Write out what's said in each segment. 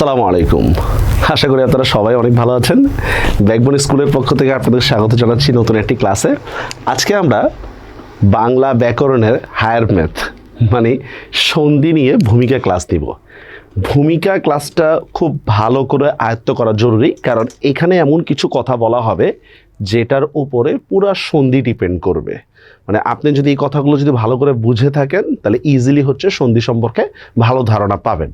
আসসালামু আলাইকুম। আশা করি আপনারা সবাই অনেক ভালো আছেন। ব্যাকবোন স্কুলের পক্ষ থেকে আপনাদের স্বাগত জানাচ্ছি নতুন একটি ক্লাসে। আজকে আমরা বাংলা ব্যাকরণের হায়ার ম্যাথ মানে সন্ধি নিয়ে ভূমিকা ক্লাস নিব। ভূমিকা ক্লাসটা খুব ভালো করে আয়ত্ত করা জরুরি, কারণ এখানে এমন কিছু কথা বলা হবে যেটার উপরে পুরা সন্ধি ডিপেন্ড করবে। মানে আপনি যদি এই কথাগুলো যদি ভালো করে বুঝে থাকেন, তাহলে ইজিলি হচ্ছে সন্ধি সম্পর্কে ভালো ধারণা পাবেন।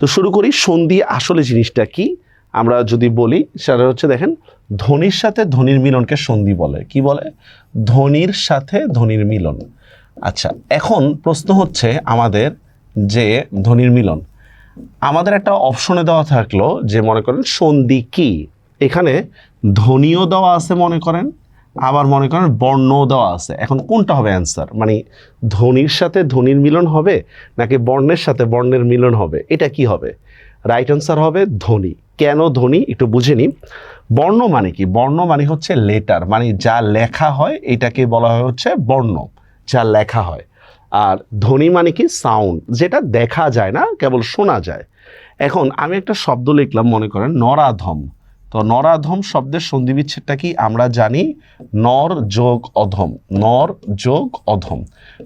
তো শুরু করি, সন্ধি আসলে জিনিসটা কি? আমরা যদি বলি, সেটা হচ্ছে দেখেন, ধ্বনির সাথে ধ্বনির মিলনকে সন্ধি বলে। কি বলে? ধ্বনির সাথে ধ্বনির মিলন। আচ্ছা এখন প্রশ্ন হচ্ছে আমাদের যে ধ্বনির মিলন আমাদের একটা অপশনে দেওয়া থাকল যে মনে করেন সন্ধি কি? এখানে ধ্বনিও দেওয়া আছে মনে করেন, আবার মনে করেন বর্ণও দেওয়া আছে। এখন কোনটা হবে অ্যান্সার মানে ধ্বনির সাথে ধ্বনির মিলন হবে নাকি বর্ণের সাথে বর্ণের মিলন হবে? এটা কি হবে? রাইট অ্যান্সার হবে ধ্বনি কেন ধ্বনি একটু বুঝে নিই। বর্ণ মানে কি? বর্ণ মানে হচ্ছে লেটার মানে যা লেখা হয় এটাকে বলা হয় হচ্ছে বর্ণ, যা লেখা হয়। আর ধ্বনি মানে কি? সাউন্ড যেটা দেখা যায় না, কেবল শোনা যায়। এখন আমি একটা শব্দ লিখলাম, মনে করেন, নরাধম। তো নরাধম শব্দের সন্ধি বিচ্ছেদটা কি? আমরা জানি নর যোগ অধম, নর যোগ অধম।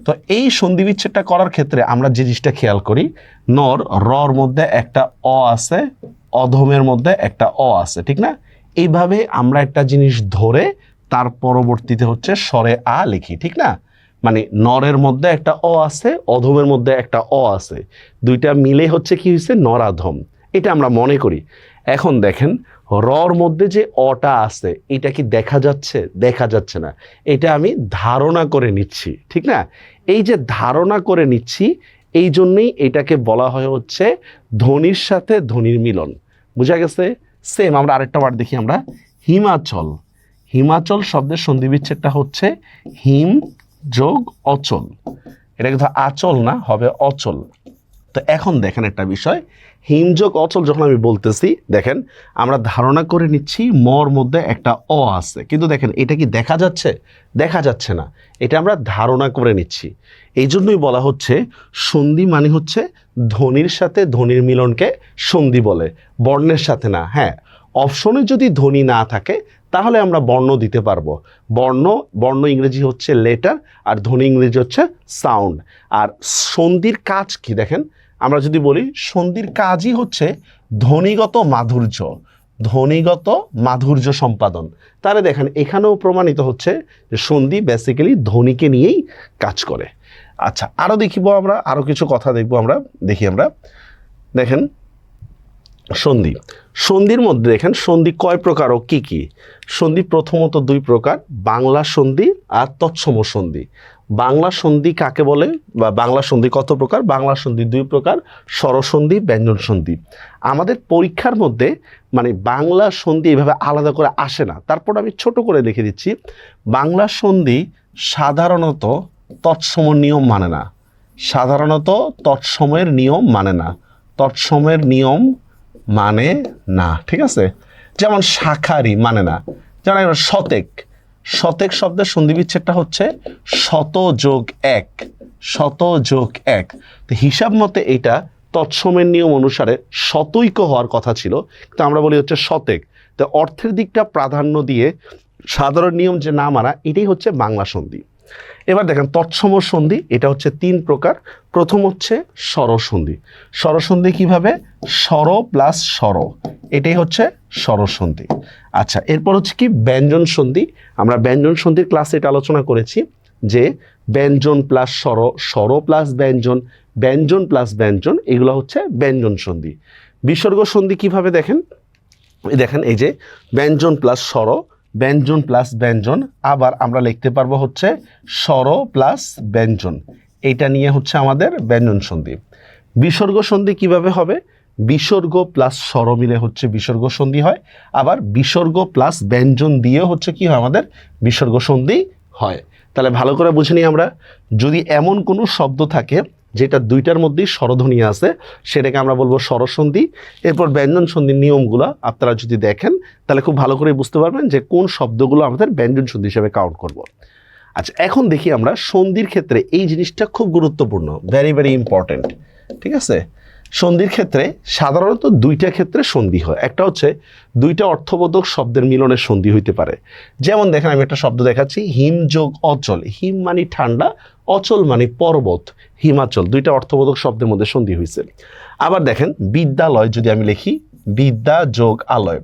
তো এই সন্ধি বিচ্ছেদটা করার ক্ষেত্রে আমরা যে জিনিসটা খেয়াল করি, নর, রর মধ্যে একটা অ আছে, অধমের মধ্যে একটা অ আছে, ঠিক না? এইভাবে আমরা একটা জিনিস ধরে তার পরবর্তীতে হচ্ছে স্বরে আ লিখি, ঠিক না? মানে নরের মধ্যে একটা অ আছে, অধমের মধ্যে একটা অ আছে। দুইটা মিলে হচ্ছে কি হয়েছে নরাধম। এটা আমরা মনে করি। এখন দেখেন, রর মধ্যে যে অটা আছে, এটা কি দেখা যাচ্ছে? দেখা যাচ্ছে না। এটা আমি ধারণা করে নিচ্ছি, ঠিক না? এই যে ধারণা করে নিচ্ছি, এই জন্যেই এটাকে বলা হয় হচ্ছে ধ্বনির সাথে ধ্বনির মিলন। বুঝা গেছে? সেম আমরা আরেকটা ওয়ার্ড দেখি আমরা। হিমাচল। হিমাচল শব্দের সন্ধি বিচ্ছেদটা হচ্ছে হিম যোগ অচল। এটা কিন্তু আচল না, হবে অচল। তো এখন দেখেন একটা বিষয়, হিমযোগ অচল যখন আমি বলতেছি, দেখেন, আমরা ধারণা করে নিচ্ছি মর মধ্যে একটা অ আছে। কিন্তু দেখেন, এটা কি দেখা যাচ্ছে? দেখা যাচ্ছে না। এটা আমরা ধারণা করে নিচ্ছি। এই জন্যই বলা হচ্ছে, সন্ধি মানে হচ্ছে ধ্বনির সাথে ধ্বনির মিলনকে সন্ধি বলে, বর্ণের সাথে না। হ্যাঁ অপশনে যদি ধ্বনি না থাকে তাহলে আমরা বর্ণ দিতে পারব। বর্ণ বর্ণ ইংরেজি হচ্ছে লেটার আর ধ্বনি ইংরেজি হচ্ছে সাউন্ড আর সন্ধির কাজ কি দেখেন? আমরা যদি বলি, সন্ধির কাজই হচ্ছে ধ্বনিগত মাধুর্য ধ্বনিগত মাধুর্য সম্পাদন। তাহলে দেখেন, এখানেও প্রমাণিত হচ্ছে যে সন্ধি বেসিক্যালি ধ্বনিকে নিয়েই কাজ করে। আচ্ছা আরও দেখিব আমরা আরও কিছু কথা দেখব আমরা, দেখি আমরা। দেখেন, সন্ধি। সন্ধির মধ্যে দেখেন, সন্ধি কয় প্রকার ও কী কী? সন্ধি প্রথমত দুই প্রকার, বাংলা সন্ধি আর তৎসম সন্ধি। বাংলা সন্ধি কাকে বলে বা বাংলা সন্ধি কত প্রকার? বাংলা সন্ধি দুই প্রকার, স্বরসন্ধি, ব্যঞ্জন সন্ধি। আমাদের পরীক্ষার মধ্যে মানে বাংলা সন্ধি এভাবে আলাদা করে আসে না। তারপর আমি ছোট করে দেখে দিচ্ছি, বাংলা সন্ধি সাধারণত তৎসম নিয়ম মানে না। সাধারণত তৎসময়ের নিয়ম মানে না। তৎসময়ের নিয়ম মানে না, ঠিক আছে? যেমন শাখারি মানে না। যেমন শতেক। শতেক শব্দের সন্ধি বিচ্ছেদটা হচ্ছে শত যোগ এক। শত যোগ এক। তো হিসাব মতে এটা তৎসমের নিয়ম অনুসারে শতৈক হওয়ার কথা ছিল, কিন্তু আমরা বলি হচ্ছে শতেক। তো অর্থের দিকটা প্রাধান্য দিয়ে সাধারণ নিয়ম যে না মানা, এটাই হচ্ছে বাংলা সন্ধি। এবার দেখেন তৎসম সন্ধি, এটা হচ্ছে তিন প্রকার। প্রথম হচ্ছে স্বরসন্ধি। স্বরসন্ধি কীভাবে? স্বর প্লাস স্বর। এটাই হচ্ছে স্বরসন্ধি। আচ্ছা এরপর হচ্ছে কি? ব্যঞ্জন সন্ধি। আমরা ব্যঞ্জন সন্ধির ক্লাসে এটা আলোচনা করেছি যে ব্যঞ্জন প্লাস স্বর স্বর প্লাস ব্যঞ্জন ব্যঞ্জন প্লাস ব্যঞ্জন, এগুলো হচ্ছে ব্যঞ্জন সন্ধি। বিসর্গ সন্ধি কীভাবে দেখেন? দেখেন এই যে ব্যঞ্জন প্লাস স্বর ব্যঞ্জন প্লাস ব্যঞ্জন, আবার আমরা লিখতে পারব হচ্ছে স্বর প্লাস ব্যঞ্জন। এইটা নিয়ে হচ্ছে আমাদের ব্যঞ্জন সন্ধি। বিসর্গ সন্ধি কীভাবে হবে? বিসর্গ প্লাস স্বর মিলে হচ্ছে বিসর্গ সন্ধি হয়। আবার বিসর্গ প্লাস ব্যঞ্জন দিয়ে হচ্ছে কি হয় আমাদের বিসর্গ সন্ধি হয়। তাহলে ভালো করে বুঝে নিই আমরা। যদি এমন কোনো শব্দ থাকে যেটা দুইটার মধ্যেই স্বরধ্বনি আছে, সেটাকে আমরা বলব স্বরসন্ধি। এরপর ব্যঞ্জন সন্ধির নিয়মগুলো আপনারা যদি দেখেন, তাহলে খুব ভালো করে বুঝতে পারবেন যে কোন শব্দগুলো আমাদের ব্যঞ্জন সন্ধি হিসেবে কাউন্ট করব। আচ্ছা এখন দেখি আমরা সন্ধির ক্ষেত্রে এই জিনিসটা খুব গুরুত্বপূর্ণ ভেরি ভেরি ইম্পর্ট্যান্ট ঠিক আছে? সন্ধির ক্ষেত্রে সাধারণত দুইটা ক্ষেত্রে সন্ধি হয়। একটা হচ্ছে দুইটা অর্থবোধক শব্দের মিলনের সন্ধি হইতে পারে। যেমন দেখেন, আমি একটা শব্দ দেখাচ্ছি, হিম যোগ অচল। হিম মানে ঠান্ডা, অচল মানে পর্বত, হিমাচল। দুইটা অর্থবোধক শব্দের মধ্যে সন্ধি হয়েছে আবার দেখেন, বিদ্যালয় যদি আমি লিখি, বিদ্যা যোগ আলয়।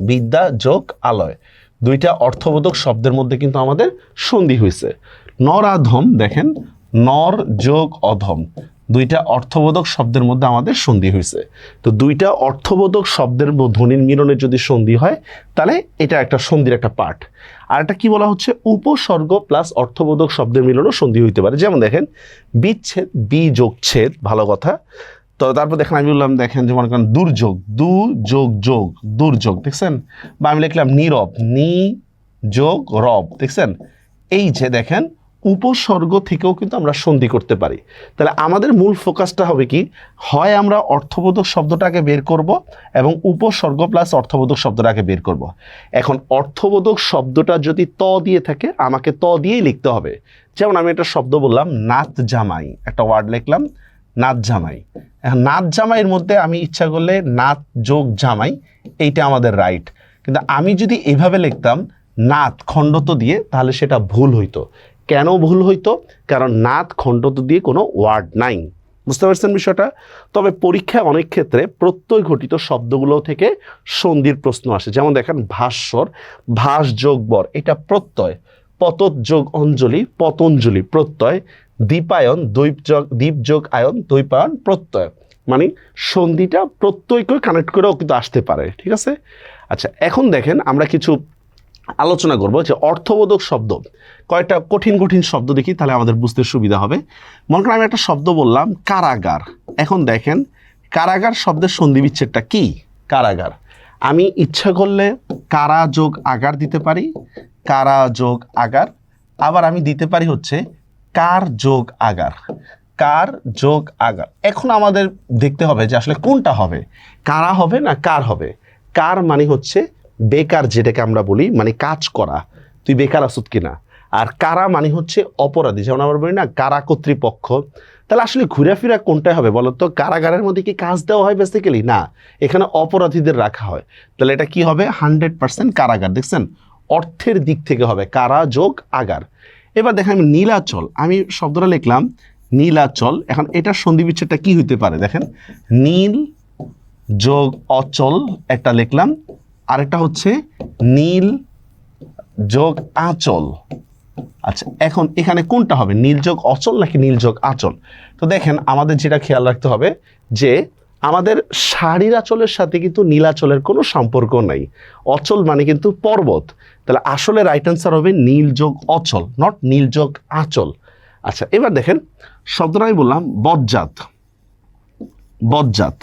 বিদ্যা যোগ আলয়। দুইটা অর্থবোধক শব্দের মধ্যে কিন্তু আমাদের সন্ধি হয়েছে নরাধম, দেখেন, নর যোগ অধম। দুইটা অর্থবোধক শব্দের মধ্যে আমাদের সন্ধি হয়েছে তো দুইটা অর্থবোধক শব্দের ধ্বনির মিলনে যদি সন্ধি হয়, তাহলে এটা একটা সন্ধির একটা পার্ট আর একটা কি বলা হচ্ছে? উপসর্গ প্লাস অর্থবোধক শব্দের মিলনও সন্ধি হইতে পারে। যেমন দেখেন, বিচ্ছেদ বি যোগ ছেদ ভালো কথা। তো তারপর দেখেন, আমি বললাম, দেখেন যে মনে করেন দুর্যোগ দু যোগ যোগ দুর্যোগ, দেখছেন? বা আমি লিখলাম নীরব, নি যোগ, রব, দেখছেন? এই যে দেখেন উপসর্গ থেকেও কিন্তু আমরা সন্ধি করতে পারি। তাহলে আমাদের মূল ফোকাসটা হবে কি? হয় আমরা অর্থবোধক শব্দটাকে বের করব এবং উপসর্গ প্লাস অর্থবোধক শব্দটাকে বের করব। এখন অর্থবোধক শব্দটা যদি ত দিয়ে থাকে, আমাকে ত দিয়েই লিখতে হবে। যেমন আমি একটা শব্দ বললাম, নাত জামাই। একটা ওয়ার্ড লিখলাম, নাত জামাই। এখন নাত জামাইয়ের মধ্যে আমি ইচ্ছা করলে নাত যোগ জামাই, এইটা আমাদের রাইট কিন্তু আমি যদি এভাবে লিখতাম, নাত খণ্ডত দিয়ে, তাহলে সেটা ভুল হইতো। কেন ভুল হইতো? কারণ নাত খণ্ডত দিয়ে কোনো ওয়ার্ড নাই। বুঝতে পারছেন বিষয়টা? তবে পরীক্ষায় অনেক ক্ষেত্রে প্রত্যয় ঘটিত শব্দগুলো থেকে সন্ধির প্রশ্ন আসে। যেমন দেখেন, ভাস্বর, ভাস যোগ বর, এটা প্রত্যয়। পতত যোগ অঞ্জলি, পতঞ্জলি প্রত্যয়। দীপায়ন দ্বৈপ যোগ দ্বীপ যোগ আয়ন দ্বৈপায়ন প্রত্যয়। মানে সন্ধিটা প্রত্যয়কে কানেক্ট করেও কিন্তু আসতে পারে, ঠিক আছে? আচ্ছা এখন দেখেন আমরা কিছু আলোচনা করব যে অর্থবোধক শব্দ। কয়েকটা কঠিন কঠিন শব্দ দেখি, তাহলে আমাদের বুঝতে সুবিধা হবে। মনে করেন আমি একটা শব্দ বললাম, কারাগার। এখন দেখেন, কারাগার শব্দের সন্ধি বিচ্ছেদটা কি? কারাগার। আমি ইচ্ছা করলে কারা যোগ আগার দিতে পারি, কারা যোগ আগার। আবার আমি দিতে পারি হচ্ছে, কার যোগ আগার। কার যোগ আগার। এখন আমাদের দেখতে হবে যে আসলে কোনটা হবে, কারা হবে না কার হবে। কার মানে হচ্ছে বেকার যেটাকে আমরা বলি মানে কাজ করা। তুই বেকার আসুত কিনা? আর কারা মানে হচ্ছে অপরাধী। যেমন আমরা বলি না, কারা কর্তৃপক্ষ। তাহলে আসলে ঘুরাফিরা কোনটাই হবে বলো তো? কারাগারের মধ্যে কি কাজ দেওয়া হয় বেসিক্যালি না, এখানে অপরাধীদের রাখা হয়। তাহলে এটা কি হবে? হান্ড্রেড পার্সেন্ট কারাগার। দেখছেন? অর্থের দিক থেকে হবে। কারা যোগ আগার। এবার দেখেন আমি নীলাচল। আমি শব্দটা লিখলাম, নীলাচল। এখন এটার সন্ধি বিচ্ছেদটা কি হইতে পারে? দেখেন, নীল যোগ অচল, একটা লিখলাম আরেকটা হচ্ছে নীল যোগ আঁচল। আচ্ছা এখন এখানে কোনটা হবে? নীল যোগ অচল নাকি নীল যোগ আচল? তো দেখেন, আমাদের যেটা খেয়াল রাখতে হবে যে আমাদের শাড়ির আচলের সাথে কিন্তু নীলাচলের কোনো সম্পর্ক নাই। অচল মানে কিন্তু পর্বত। তাহলে আসলে রাইট অ্যান্সার হবে নীল যোগ অচল নট নীল যোগ আচল। আচ্ছা এবার দেখেন, শব্দটা আমি বললাম বজ্জাত। বজ্জাত।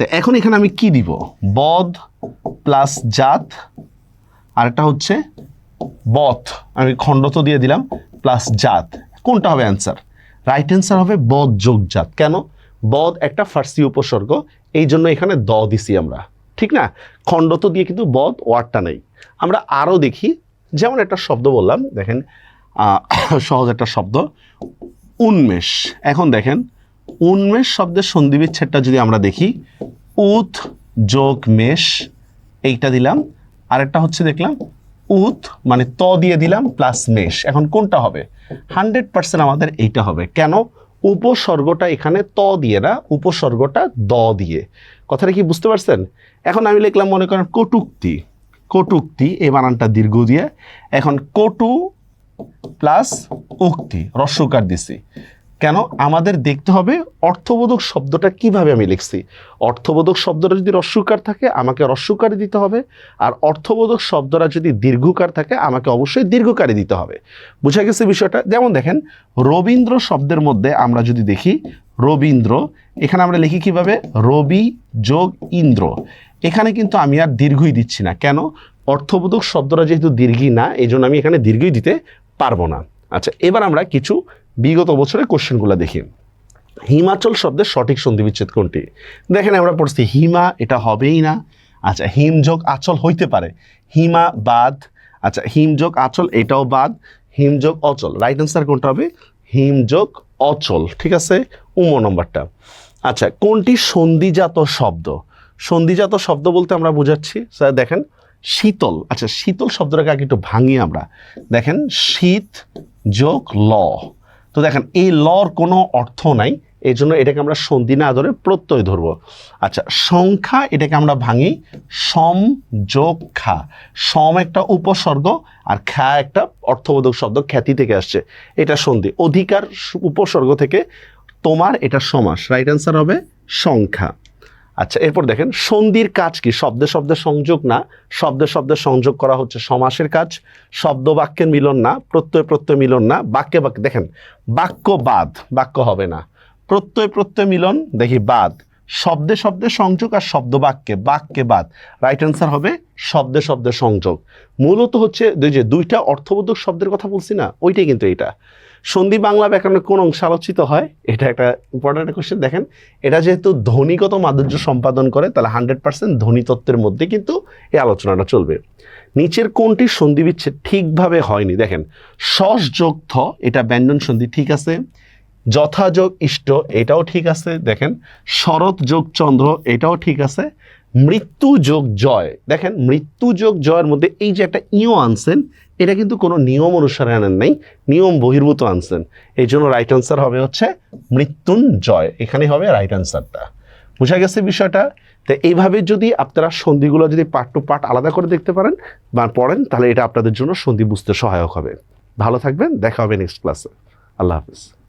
তো এখন এখানে আমি কি দিব? বধ প্লাস জাত, আরেকটা হচ্ছে বথ। আমি খণ্ডত দিয়ে দিলাম প্লাস জাত। কোনটা হবে অ্যান্সার রাইট অ্যান্সার হবে বধ যোগ জাত। কেন? বদ একটা ফার্সি উপসর্গ, এই জন্য এখানে দ দিছি আমরা। ঠিক না? খণ্ডত দিয়ে কিন্তু বদ ওয়ার্ডটা নেই। আমরা আরও দেখি, যেমন একটা শব্দ বললাম, দেখেন সহজ একটা শব্দ, উন্মেষ। এখন দেখেন উন্মেষ শব্দের সন্ধি বিচ্ছেদটা যদি আমরা দেখি, উত, যোগ, মেষ, এইটা দিলাম, আরেকটা হচ্ছে দেখলাম, উত মানে ত দিয়ে দিলাম প্লাস মেষ। এখন কোনটা হবে? হান্ড্রেড পার্সেন্ট আমাদের এইটা হবে। কেন? উপসর্গটা এখানে ত দিয়ে না, উপসর্গটা দ দিয়ে। কথাটা কি বুঝতে পারছেন? এখন আমি লিখলাম, মনে করেন কটুক্তি। কটুক্তি, এই বানানটা দীর্ঘ দিয়ে। এখন কটু প্লাস উক্তি রস্যকার দিছি। কেন? আমাদের দেখতে হবে অর্থবোধক শব্দটা কীভাবে আমি লিখছি। অর্থবোধক শব্দটা যদি রস্যকার থাকে, আমাকে রস্যকারী দিতে হবে। আর অর্থবোধক শব্দটা যদি দীর্ঘকার থাকে, আমাকে অবশ্যই দীর্ঘকারী দিতে হবে। বুঝা গেছে বিষয়টা? যেমন দেখেন, রবীন্দ্র শব্দের মধ্যে আমরা যদি দেখি, রবীন্দ্র, এখানে আমরা লিখি কীভাবে? রবি যোগ ইন্দ্র। এখানে কিন্তু আমি আর দীর্ঘই দিচ্ছি না। কেন? অর্থবোধক শব্দটা যেহেতু দীর্ঘই না এই জন্য আমি এখানে দীর্ঘই দিতে পারব না। আচ্ছা এবার আমরা কিছু বিগত বছরের কোশ্চেনগুলো দেখি। হিমাচল শব্দের সঠিক সন্ধি বিচ্ছেদ কোনটি? দেখেন আমরা পড়ছি, হিমা এটা হবেই না। আচ্ছা হিমযোগ আচল হইতে পারে। হিমা বাদ আচ্ছা হিমযোগ আচল এটাও বাদ হিমযোগ অচল। রাইট অ্যান্সার কোনটা হবে? হিমযোগ অচল, ঠিক আছে? উমো নম্বরটা। আচ্ছা কোনটি সন্ধিজাত শব্দ? সন্ধিজাত শব্দ বলতে আমরা বোঝাচ্ছি, স্যার দেখেন, শীতল। আচ্ছা শীতল শব্দটাকে আগে একটু ভাঙি আমরা। দেখেন, শীত যোগ ল। তো দেখেন, এই লর কোনো অর্থ নাই, এই জন্য এটাকে আমরা সন্ধি না ধরে প্রত্যয় ধরব। আচ্ছা সংখ্যা এটাকে আমরা ভাঙি, সম যোগ খা। সম একটা উপসর্গ আর খা একটা অর্থবোধক শব্দ খ্যাতি থেকে আসছে। এটা সন্ধি। অধিকার উপসর্গ থেকে তোমার এটা সমাস। রাইট অ্যান্সার হবে সংখ্যা। আচ্ছা এরপর দেখেন, সন্ধির কাজ কি? শব্দে শব্দে সংযোগ না? শব্দে শব্দে সংযোগ করা হচ্ছে সমাসের কাজ, শব্দ বাক্যের মিলন না? প্রত্যয় প্রত্যয় মিলন না? বাক্যে বাক্যে, দেখেন, বাক্য বাদ, বাক্য হবে না। প্রত্যয় প্রত্যয় মিলন, দেখি, বাদ। শব্দে শব্দে সংযোগ আর শব্দ বাক্যে বাক্যে বাদ। রাইট অ্যান্সার হবে শব্দে শব্দে সংযোগ। মূলত হচ্ছে যে দুইটা অর্থবোধক শব্দের কথা বলছি না, ওইটাই কিন্তু এটা সন্ধি বাংলা ব্যাকরণের কোন অংশ আলোচিত হয়? এটা একটা ইম্পর্টেন্ট কোশ্চেন দেখেন। এটা যেহেতু ধ্বনিগত মাধুর্য সম্পাদন করে, তাহলে হান্ড্রেড পার্সেন্ট ধ্বনিতত্ত্বের মধ্যে কিন্তু এই আলোচনাটা চলবে। নিচের কোনটি সন্ধি বিচ্ছেদ ঠিকভাবে হয়নি? দেখেন সস যোগ থ, এটা ব্যঞ্জন সন্ধি ঠিক আছে। যথাযোগ ইষ্ট, এটাও ঠিক আছে। দেখেন, শরৎ যোগ চন্দ্র, এটাও ঠিক আছে। মৃত্যু যোগ জয়। দেখেন মৃত্যু যোগ জয়ের মধ্যে এই যে একটা ইও আনছেন, এটা কিন্তু কোনো নিয়ম অনুসারে আনেন নাই, নিয়ম বহির্ভূত আনছেন। এই জন্য রাইট আনসার হবে হচ্ছে মৃত্যুঞ্জয়। এখানে হবে রাইট আনসারটা বোঝা গেছে বিষয়টা? তো এইভাবে যদি আপনারা সন্ধিগুলো যদি পার্ট টু পার্ট আলাদা করে দেখতে পারেন বা পড়েন, তাহলে এটা আপনাদের জন্য সন্ধি বুঝতে সহায়ক হবে। ভালো থাকবেন, দেখা হবে নেক্সট ক্লাসে আল্লাহ হাফিজ।